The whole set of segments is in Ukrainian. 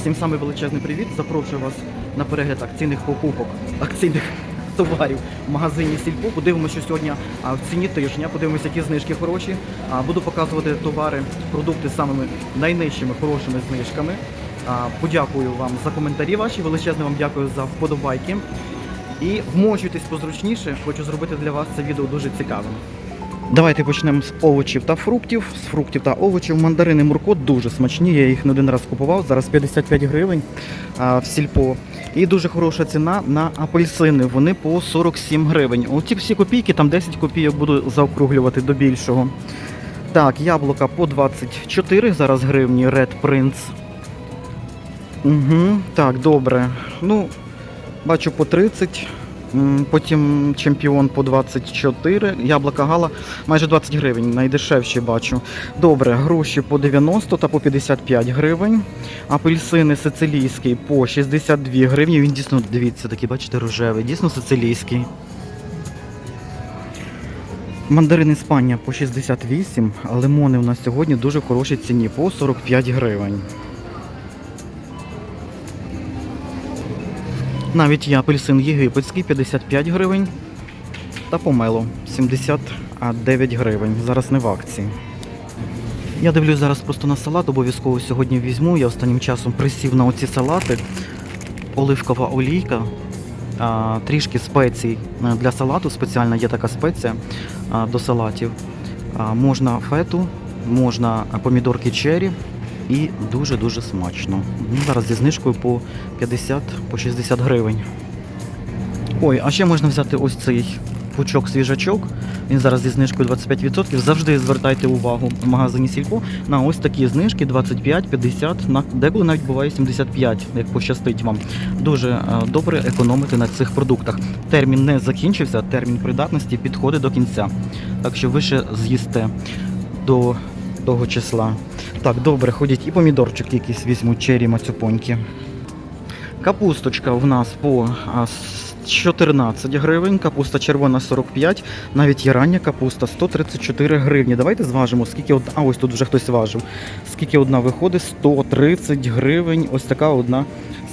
Всім самий величезний привіт. Запрошую вас на перегляд акційних покупок, акційних товарів в магазині Сільпо. Подивимося, що сьогодні в ціні тижня. Подивимося, які знижки хороші. Буду показувати товари, продукти з самими найнижчими хорошими знижками. Подякую вам за коментарі ваші. Величезне вам дякую за вподобайки. І вмочуйтесь позручніше. Хочу зробити для вас це відео дуже цікавим. Давайте почнемо з овочів та фруктів. З фруктів та овочів мандарини Муркот дуже смачні. Я їх не один раз купував. Зараз 55 гривень а, в сільпо. І дуже хороша ціна на апельсини. Вони по 47 гривень. Оці всі копійки, там 10 копійок буду заокруглювати до більшого. Так, яблука по 24 зараз гривні Red Prince. Угу, так, добре. Ну, бачу по 30. Потім чемпіон по 24, яблука гала майже 20 гривень, найдешевші бачу. Добре, груші по 90 та по 55 гривень. Апельсини сицилійський по 62 гривні. Він дійсно, дивіться, такий, бачите, рожевий, дійсно сицилійський. Мандарин Іспанія по 68, а лимони у нас сьогодні дуже в хорошій ціні по 45 гривень. Навіть є апельсин єгипетський 55 гривень та помело 79 гривень. Зараз не в акції. Я дивлюсь зараз просто на салат, обов'язково сьогодні візьму. Я останнім часом присів на оці салати. Оливкова олійка, трішки спецій е, для салату. Спеціальна є така спеція до салатів. Можна фету, можна помідорки черрі і дуже-дуже смачно. Ну, Зараз зі знижкою по 50 по 60 гривень. Ой, а ще можна взяти ось цей пучок свіжачок. Він зараз зі знижкою 25%. Завжди звертайте увагу в магазині Сільпо на ось такі знижки 25, 50, на деколи навіть буває 75, як пощастить вам. Дуже е, добре економити на цих продуктах. Термін не закінчився, термін придатності підходить до кінця. Так що ви ще з'їсте до того числа. Так, добре, ходять і помідорчики якісь візьму, чері мацюпоньки. Капусточка в нас по 14 гривень, капуста червона 45, навіть є рання капуста 134 гривні. Давайте зважимо, скільки одна. А ось тут вже хтось важив. Скільки одна виходить? 130 гривень. Ось така одна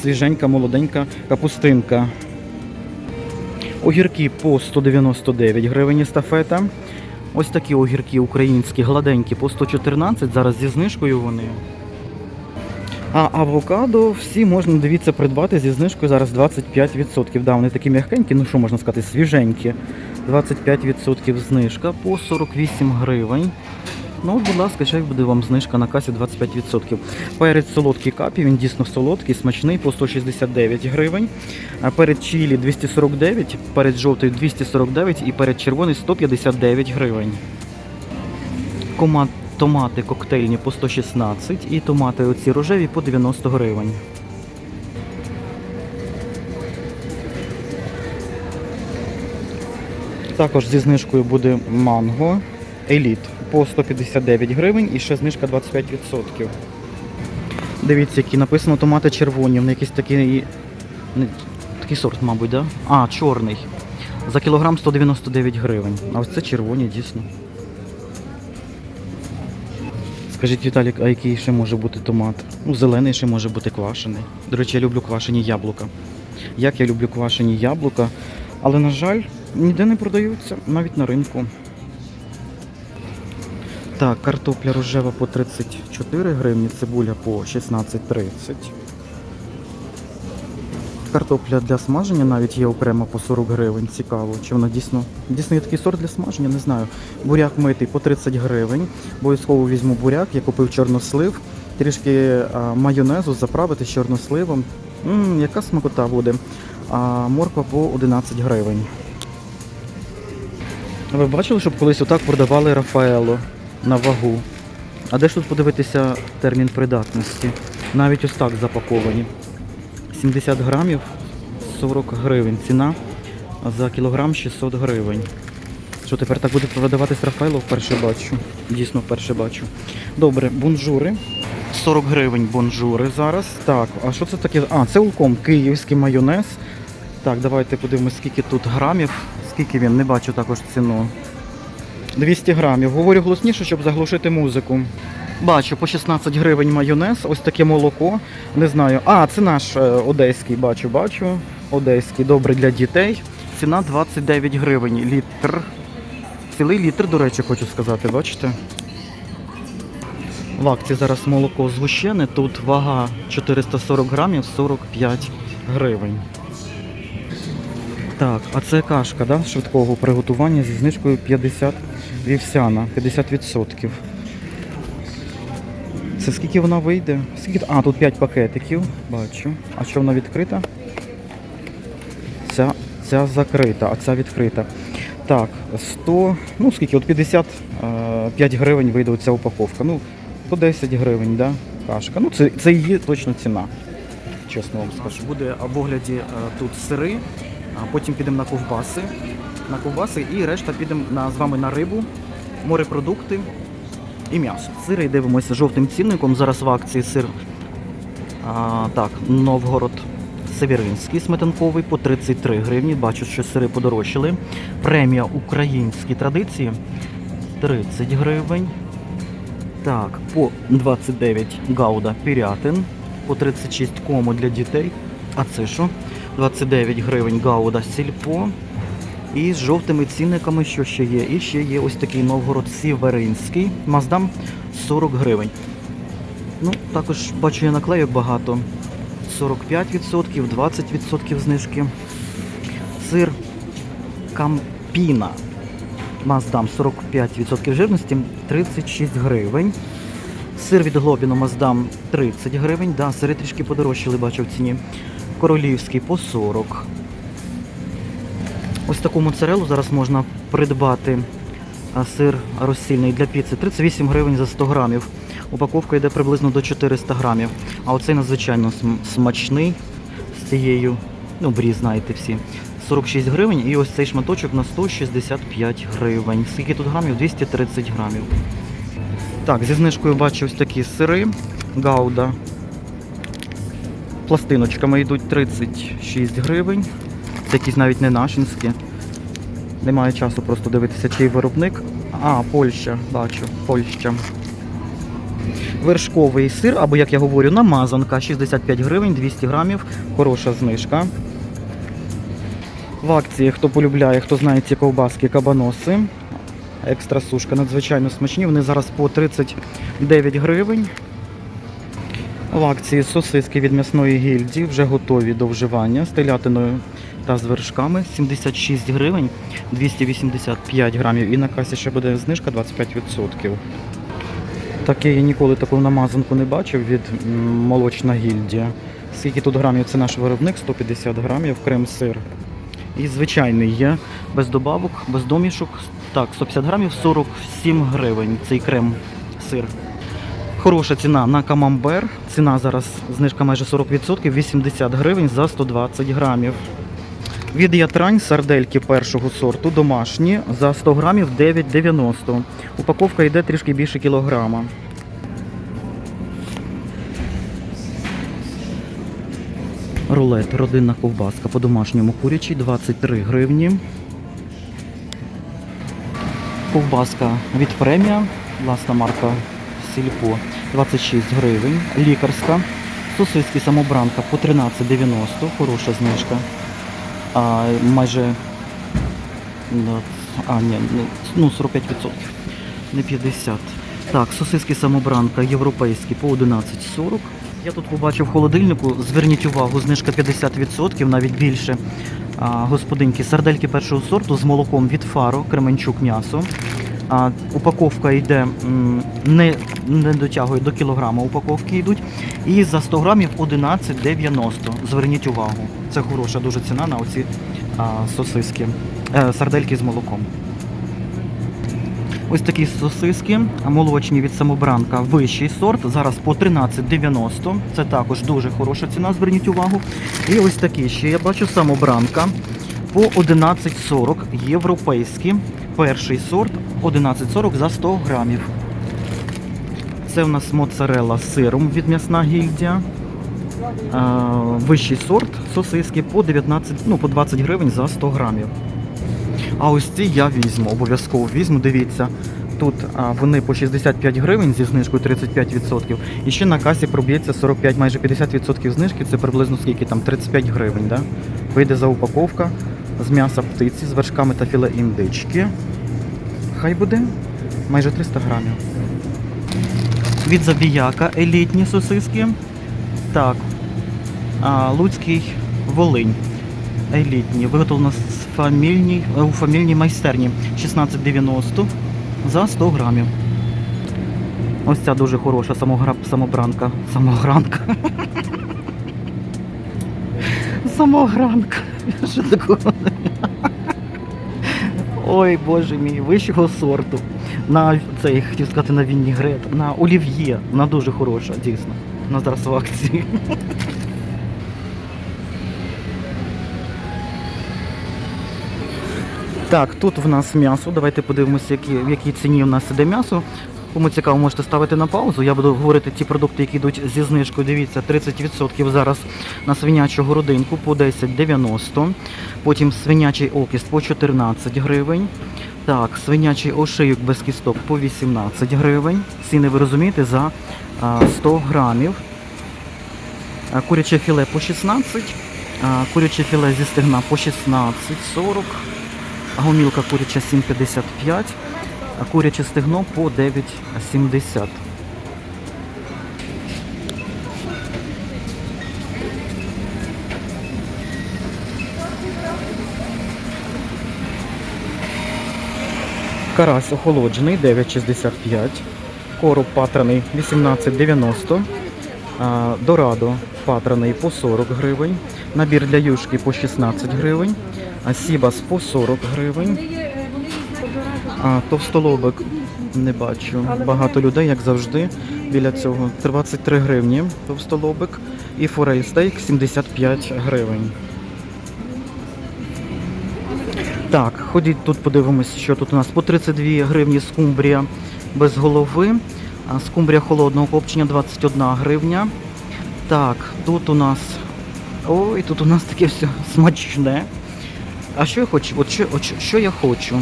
свіженька, молоденька капустинка. Огірки по 199 гривень естафета. Ось такі огірки українські, гладенькі по 114, зараз зі знижкою вони. А авокадо всі можна, дивіться, придбати зі знижкою зараз 25%. Да, вони такі м'якенькі, ну що можна сказати, свіженькі. 25% знижка по 48 гривень. Ну, будь ласка, ще буде вам знижка на касі 25%. Перець солодкий капі, він дійсно солодкий, смачний по 169 гривень. Перед чилі 249, перед жовтий 249 і перед червоний 159 гривень. Кома... Томати коктейльні по 116 і томати оці рожеві по 90 гривень. Також зі знижкою буде манго еліт по 159 гривень і ще знижка 25%. Дивіться, які написано томати червоні, вони якийсь такий, такий сорт, мабуть, да? А, чорний. За кілограм 199 гривень. А ось це червоні, дійсно. Скажіть, Віталік, а який ще може бути томат? Ну, зелений ще може бути квашений. До речі, я люблю квашені яблука. Як я люблю квашені яблука, але, на жаль, ніде не продаються, навіть на ринку. Так, картопля рожева по 34 гривні, цибуля по 16,30. Картопля для смаження навіть є окремо по 40 гривень. Цікаво, чи вона дійсно дійсно є такий сорт для смаження, не знаю. Буряк митий по 30 гривень. Обов'язково візьму буряк, я купив чорнослив, трішки а, майонезу заправити з чорносливом. М, яка смакота буде. А морква по 11 гривень. Ви бачили, щоб колись отак продавали Рафаело на вагу? А де ж тут подивитися термін придатності? Навіть ось так запаковані. 70 грамів 40 гривень. Ціна за кілограм 600 гривень. Що тепер так буде продаватись Рафаело? Вперше бачу. Дійсно, вперше бачу. Добре, бонжури. 40 гривень бонжури зараз. Так, а що це таке? А, це улком київський майонез. Так, давайте подивимось, скільки тут грамів. Скільки він, не бачу також ціну. 200 грамів. Говорю голосніше, щоб заглушити музику. Бачу, по 16 гривень майонез, ось таке молоко. Не знаю. А, це наш е, одеський, бачу, бачу. Одеський, добрий для дітей. Ціна 29 гривень літр. Цілий літр, до речі, хочу сказати, бачите? В акції зараз молоко згущене, тут вага 440 грамів 45 гривень. Так, а це кашка да, швидкого приготування зі знижкою 50 вівсяна, 50%. Це скільки вона вийде? Скільки... А, тут 5 пакетиків, бачу. А що вона відкрита? Ця, ця закрита, а ця відкрита. Так, 100, ну скільки, от 55 гривень вийде ця упаковка. Ну, по 10 гривень, да? Кашка. Ну, це, це її точно ціна. Чесно вам скажу. Буде в огляді е, тут сири, а потім підемо на ковбаси. На ковбаси і решта підемо на, з вами на рибу, морепродукти і м'ясо. Сири дивимося жовтим цінником. Зараз в акції сир. А, так, Новгород Северинський сметанковий по 33 гривні. Бачу, що сири подорожчали. Премія українські традиції 30 гривень. Так, по 29 гауда пірятин, по 36 кому для дітей. А це що? 29 гривень гауда сільпо. І з жовтими цінниками, що ще є? І ще є ось такий Новгород Сіверинський. Маздам 40 гривень. Ну, також бачу я наклейок багато. 45%, 20% знижки. Сир Кампіна. Маздам 45% жирності, 36 гривень. Сир від Глобіно Маздам 30 гривень. Да, сири трішки подорожчали, бачу в ціні. Королівський по 40. Ось таку моцарелу зараз можна придбати. Сир розсільний для піци 38 гривень за 100 грамів. Упаковка йде приблизно до 400 грамів. А оцей надзвичайно смачний з цією, ну, брі, знаєте всі. 46 гривень і ось цей шматочок на 165 гривень. Скільки тут грамів? 230 грамів. Так, зі знижкою бачу ось такі сири. Гауда. Пластиночками йдуть 36 гривень. Це якісь навіть не нашинські. Немає часу просто дивитися, чий виробник. А, Польща, бачу, Польща. Вершковий сир, або як я говорю, намазанка 65 гривень, 200 грамів, хороша знижка. В акції, хто полюбляє, хто знає ці ковбаски, кабаноси. Екстра сушка, надзвичайно смачні. Вони зараз по 39 гривень. В акції сосиски від м'ясної гільдії вже готові до вживання з та з вершками 76 гривень 285 грамів. І на касі ще буде знижка 25%. Таке я ніколи таку намазанку не бачив від молочна гільдія. Скільки тут грамів? Це наш виробник, 150 грамів, крем-сир. І звичайний є, без добавок, без домішок. Так, 150 грамів, 47 гривень цей крем-сир. Хороша ціна на камамбер. Ціна зараз знижка майже 40%, 80 гривень за 120 грамів. Від ятрань сардельки першого сорту домашні за 100 грамів 9,90. Упаковка йде трішки більше кілограма. Рулет, родинна ковбаска по-домашньому курячий 23 гривні. Ковбаска від премія, власна марка Сільпо 26 гривень. Лікарська. Сосиски самобранка по 13,90, хороша знижка. А, майже а, ні, ну 45%, не 50. Так, сосиски самобранка європейські по 11,40. Я тут побачив в холодильнику, зверніть увагу, знижка 50%, навіть більше. А, господинки, сардельки першого сорту з молоком від Фаро, Кременчук м'ясо. А, упаковка йде не, не дотягує до кілограма упаковки йдуть. І за 100 грамів 11,90. Зверніть увагу. Це хороша дуже ціна на оці а, сосиски, е, сардельки з молоком. Ось такі сосиски, молочні від самобранка, вищий сорт. Зараз по 13,90. Це також дуже хороша ціна, зверніть увагу. І ось такі ще я бачу самобранка по 11,40 європейські. Перший сорт 11,40 за 100 грамів. Це у нас моцарелла з сиром від м'ясна гільдія. Вищий сорт сосиски по 19, ну, по 20 гривень за 100 грамів. А ось ці я візьму, обов'язково візьму, дивіться. тут а, вони по 65 гривень зі знижкою 35%. І ще на касі проб'ється 45, майже 50% знижки. Це приблизно скільки там 35 гривень. Да? Вийде за упаковка з м'яса птиці, з вершками та філе індички. Хай буде майже 300 грамів. Від забіяка елітні сосиски. Так. А, Луцький Волинь. Елітні. Виготовлено з фамільній, е, у фамільній майстерні 16,90 за 100 грамів. Ось ця дуже хороша самогра... самобранка. Самогранка. Самогранка. Що такого? Ой, боже мій, вищого сорту. На цей, хотів сказати, на вінігрет, на олів'є. Вона дуже хороша, дійсно. Вона зараз в акції. Так, тут в нас м'ясо. Давайте подивимося, які, в якій ціні в нас іде м'ясо. Кому цікаво, можете ставити на паузу. Я буду говорити ті продукти, які йдуть зі знижкою. Дивіться, 30% зараз на свинячу городинку по 10,90. Потім свинячий окіст по 14 гривень. Так, свинячий ошийок без кісток по 18 гривень. Ціни ви розумієте за 100 грамів. Куряче філе по 16, а, куряче філе зі стегна по 16,40, гомілка куряча 7,55, а куряче стегно по 9,70. Карась охолоджений 9,65. Короб патраний 18,90. Дорадо патраний по 40 гривень. Набір для юшки по 16 гривень. Сібас по 40 гривень. А товстолобик не бачу. Багато людей, як завжди, біля цього. 23 гривні товстолобик. І форель стейк 75 гривень. Так, ходіть тут подивимось, що тут у нас по 32 гривні скумбрія без голови. Скумбрія холодного копчення 21 гривня. Так, тут у нас. Ой, тут у нас таке все смачне. А що я хочу? От що, от що я хочу?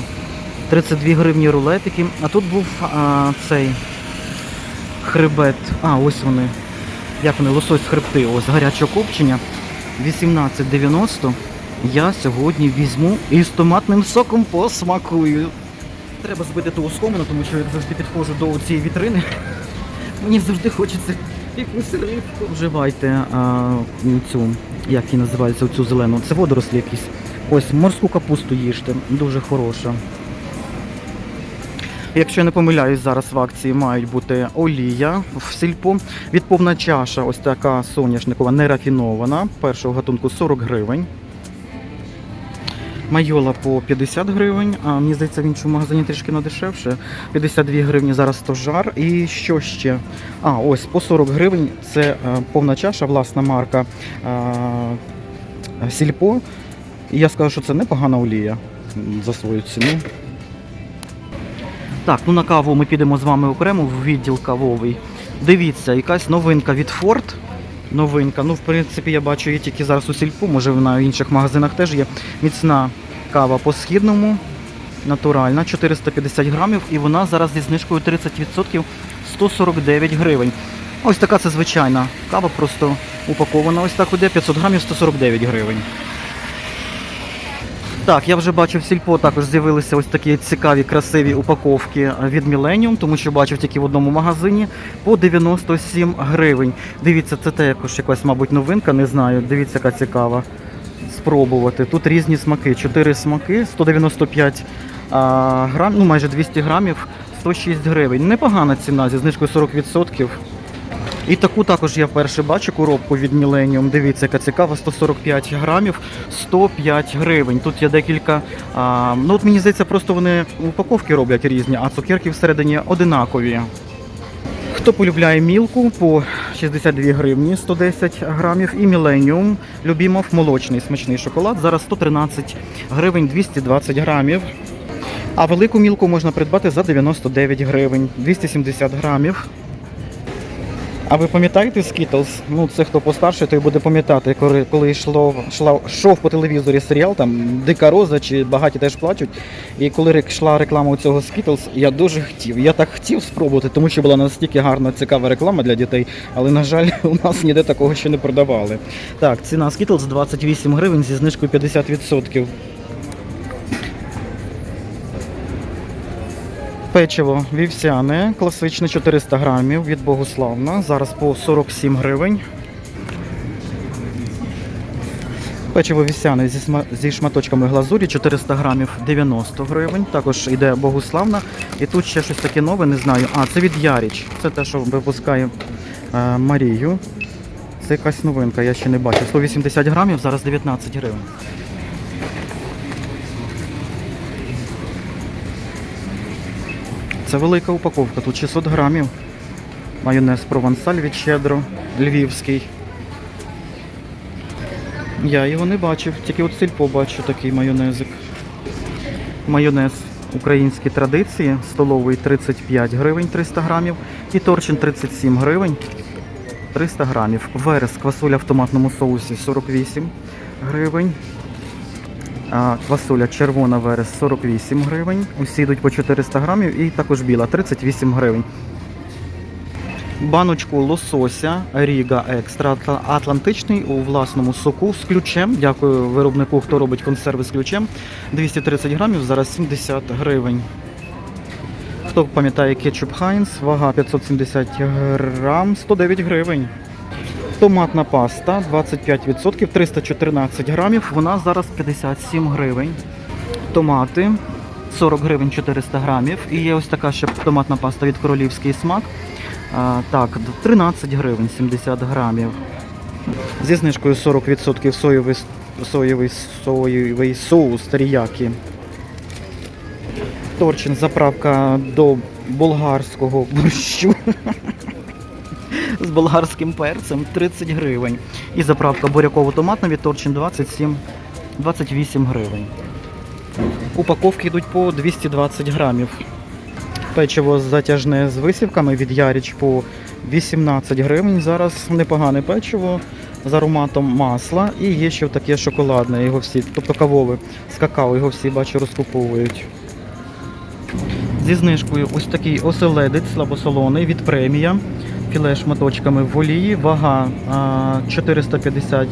32 гривні рулетики. А тут був а, цей хребет. А, ось вони. Як вони? Лосось хребти. Ось гарячого копчення. 18,90. Я сьогодні візьму і з томатним соком посмакую. Треба збити ту оскомину, тому що я завжди підходжу до цієї вітрини. Мені завжди хочеться якусь рибку. Вживайте а, цю, як її називається, цю зелену. Це водорослі якісь. Ось морську капусту їжте, дуже хороша. Якщо я не помиляюсь, зараз в акції мають бути олія в сільпо. Відповна чаша, ось така соняшникова, нерафінована. Першого гатунку 40 гривень. Майола по 50 гривень, а мені здається, в іншому магазині трішки надешевше. 52 гривні зараз стожар. І що ще? А, ось по 40 гривень це е, повна чаша, власна марка е, Сільпо. І я скажу, що це непогана олія за свою ціну. Так, ну на каву ми підемо з вами окремо в відділ кавовий. Дивіться, якась новинка від Ford. Новинка. Ну, в принципі, я бачу її тільки зараз у сільпу, може вона в інших магазинах теж є. Міцна кава по східному, натуральна, 450 грамів, і вона зараз зі знижкою 30% 149 гривень. Ось така це звичайна кава, просто упакована. Ось так іде 500 грамів 149 гривень. Так, я вже бачив в сільпо також з'явилися ось такі цікаві, красиві упаковки від Millennium, тому що бачив тільки в одному магазині по 97 гривень. Дивіться, це також якась, мабуть, новинка, не знаю. Дивіться, яка цікава. Спробувати. Тут різні смаки. 4 смаки, 195 а, грам, ну майже 200 грамів, 106 гривень. Непогана ціна зі знижкою 40%. І таку також я вперше бачу коробку від Millennium. Дивіться, яка цікава, 145 грамів, 105 гривень. Тут є декілька. А, ну от мені здається, просто вони упаковки роблять різні, а цукерки всередині одинакові. Хто полюбляє мілку по 62 гривні 110 грамів і Millennium Любімов молочний смачний шоколад. Зараз 113 гривень 220 грамів. А велику мілку можна придбати за 99 гривень 270 грамів. А ви пам'ятаєте Skittles? Ну, це хто постарше, той буде пам'ятати, коли, коли йшло, йшла, йшов по телевізорі серіал, там Дика Роза чи багаті теж плачуть. І коли йшла реклама у цього Skittles, я дуже хотів. Я так хотів спробувати, тому що була настільки гарна, цікава реклама для дітей, але, на жаль, у нас ніде такого ще не продавали. Так, ціна Skittles 28 гривень зі знижкою 50%. Печиво вівсяне, класичне 400 грамів від Богуславна. Зараз по 47 гривень. Печиво вівсяне зі, шматочками глазурі 400 грамів 90 гривень. Також йде Богуславна. І тут ще щось таке нове, не знаю. А, це від Яріч. Це те, що випускає е, Марію. Це якась новинка, я ще не бачив. 180 грамів, зараз 19 гривень. Це велика упаковка, тут 600 грамів. Майонез провансаль від щедро, львівський. Я його не бачив, тільки от сільпо бачу такий майонезик. Майонез українські традиції, столовий 35 гривень 300 грамів і торчин 37 гривень 300 грамів. Верес квасоля в томатному соусі 48 гривень. Квасоля червона верес 48 гривень. Усі йдуть по 400 грамів і також біла 38 гривень. Баночку лосося Ріга Екстра Атлантичний у власному соку з ключем. Дякую виробнику, хто робить консерви з ключем. 230 грамів, зараз 70 гривень. Хто пам'ятає кетчуп Хайнс, вага 570 грам, 109 гривень. Томатна паста 25%, 314 грамів, вона зараз 57 гривень. Томати 40 гривень 400 грамів. І є ось така ще томатна паста від королівський смак. А, так, 13 гривень 70 грамів. Зі знижкою 40% соєвий, соєвий, соєвий соус теріякі. Торчин заправка до болгарського борщу з болгарським перцем 30 гривень. І заправка буряково-томатна від Торчин 27, 28 гривень. Упаковки йдуть по 220 грамів. Печиво затяжне з висівками від Яріч по 18 гривень. Зараз непогане печиво з ароматом масла. І є ще таке шоколадне, його всі, тобто кавове з какао, його всі бачу розкуповують. Зі знижкою ось такий оселедець слабосолоний від премія. Філе шматочками в олії, вага 450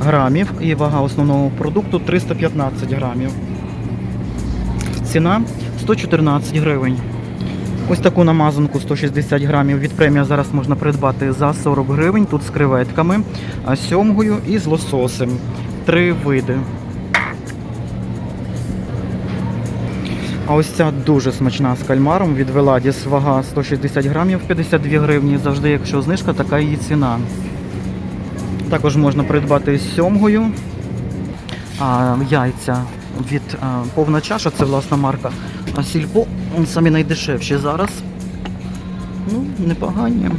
грамів і вага основного продукту 315 грамів. Ціна 114 гривень. Ось таку намазанку 160 грамів від премія зараз можна придбати за 40 гривень. Тут з креветками, сьомгою і з лососем. Три види. А ось ця дуже смачна з кальмаром від Веладіс, вага 160 грамів, 52 гривні. Завжди, якщо знижка, така її ціна. Також можна придбати з сьомгою. А, яйця від а, повна чаша, це власна марка. А сільпо самі найдешевші зараз. Ну, непогані.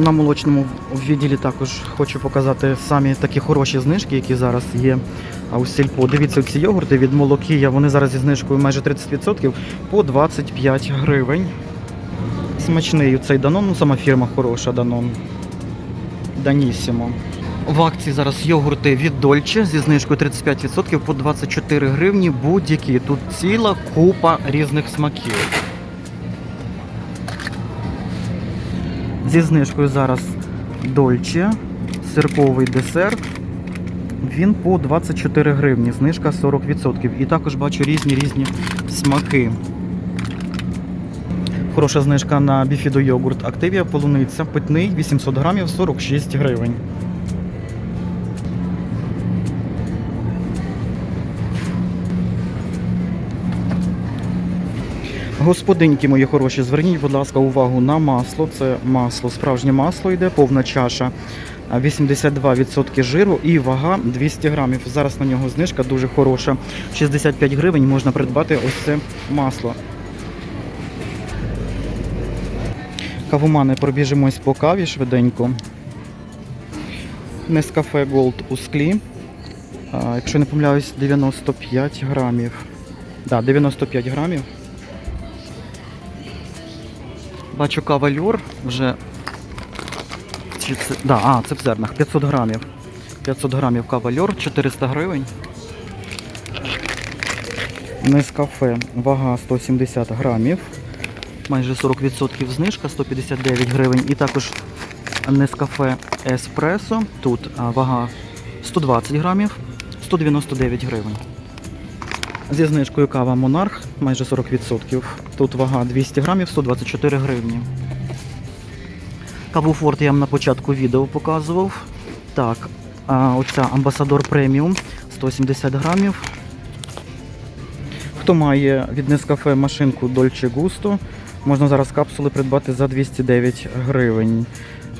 На молочному відділі також хочу показати самі такі хороші знижки, які зараз є. У сільпо. Дивіться, ці йогурти від Молокія, вони зараз зі знижкою майже 30% по 25 гривень. Смачний цей Данон, ну сама фірма хороша Данон. Данісімо. В акції зараз йогурти від Дольче зі знижкою 35% по 24 гривні будь-які. Тут ціла купа різних смаків. Зі знижкою зараз Дольче, сирковий десерт. Він по 24 гривні, знижка 40%. І також бачу різні різні смаки. Хороша знижка на біфідо йогурт Активія полуниця питний 800 грамів 46 гривень. Господинки мої хороші, зверніть, будь ласка, увагу на масло. Це масло, справжнє масло йде, повна чаша. 82% жиру і вага 200 грамів. Зараз на нього знижка дуже хороша. 65 гривень можна придбати ось це масло. Кавомани пробіжимось по каві швиденько. Нескафе Gold у склі. Якщо не помиляюсь, 95 грамів. Да, 95 грамів. Бачу кавальор вже. Чи це... Да, а, це в зернах. 500 грамів. 500 грамів кавальор, 400 гривень. Нескафе, вага 170 грамів. Майже 40% знижка, 159 гривень. І також Нескафе Еспресо. Тут вага 120 грамів, 199 гривень. Зі знижкою кава Монарх майже 40%. Тут вага 200 грамів, 124 гривні. Каву Форт я вам на початку відео показував. Так, а оця Амбасадор преміум 170 грамів. Хто має від Нескафе машинку Dolce Gusto, можна зараз капсули придбати за 209 гривень.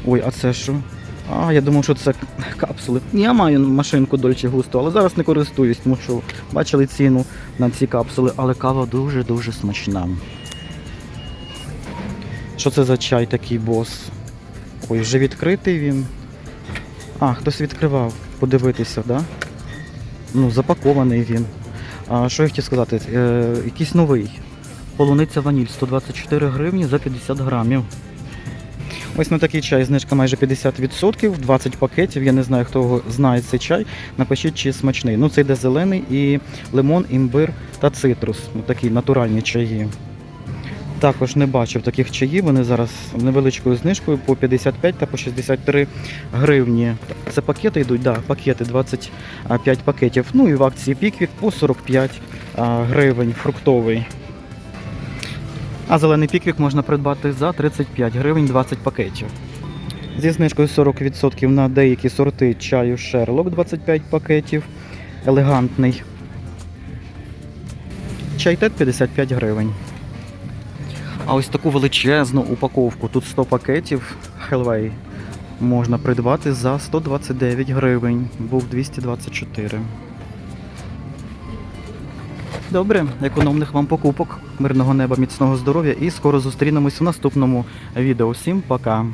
Ой, а це що? А, я думав, що це капсули. Я маю машинку Dolce Gusto, але зараз не користуюсь, тому що бачили ціну на ці капсули, але кава дуже-дуже смачна. Що це за чай такий бос? Ой, вже відкритий він. А, хтось відкривав, подивитися, да? Ну, запакований він. А що я хотів сказати? Е, якийсь новий. Полуниця ваніль 124 гривні за 50 грамів. Ось на такий чай знижка майже 50%, 20 пакетів. Я не знаю, хто знає цей чай. Напишіть, чи смачний. Ну, це йде зелений і лимон, імбир та цитрус. Ну, такі натуральні чаї. Також не бачив таких чаїв. Вони зараз невеличкою знижкою по 55 та по 63 гривні. Це пакети йдуть, да, пакети 25 пакетів. Ну і в акції Піквік по 45 гривень фруктовий. А зелений піквік можна придбати за 35 гривень 20 пакетів. Зі знижкою 40% на деякі сорти чаю Шерлок 25 пакетів. Елегантний. Чайтет 55 гривень. А ось таку величезну упаковку, тут 100 пакетів Хелвей можна придбати за 129 гривень. Був 224. Добре, економних вам покупок, мирного неба, міцного здоров'я і скоро зустрінемось в наступному відео. Всім пока!